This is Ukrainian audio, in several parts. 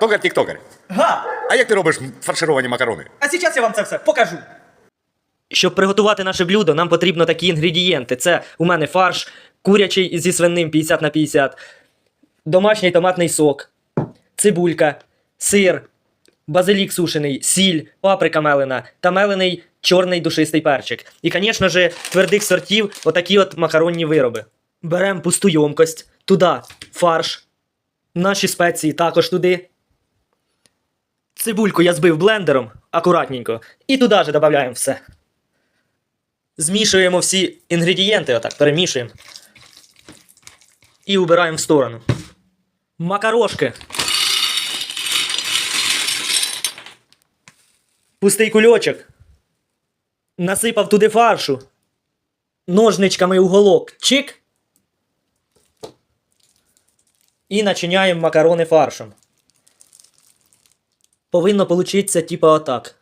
Токар тіктокер. Га! А як ти робиш фаршировані макарони? А зараз я вам це все покажу. Щоб приготувати наше блюдо, нам потрібно такі інгредієнти. Це у мене фарш, курячий зі свиним 50 на 50, домашній томатний сок, цибулька, сир, базилік сушений, сіль, паприка мелена та мелений чорний душистий перчик. І, звісно ж, твердих сортів отакі от макаронні вироби. Беремо пусту ємкость, туди фарш, наші спеції також туди. Цибульку я збив блендером акуратненько. І туди же додаємо все. Змішуємо всі інгредієнти, отак, перемішуємо. І убираємо в сторону. Макарошки. Пустий кульочок. Насипав туди фаршу. Ножничками уголок. Чик. І начиняємо макарони фаршем. Повинно получитися типа отак.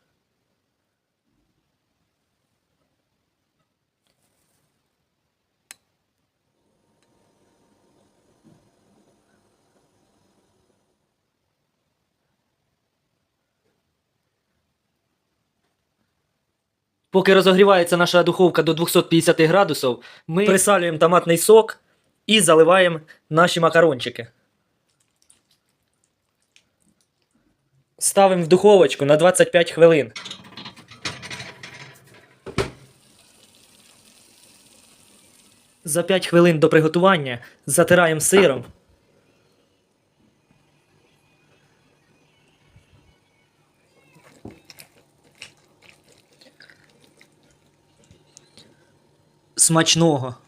Поки розогрівається наша духовка до 250 градусів, ми присалюємо томатний сок і заливаємо наші макарончики. Ставимо в духовочку на 25 хвилин. За 5 хвилин до приготування затираємо сиром. Смачного.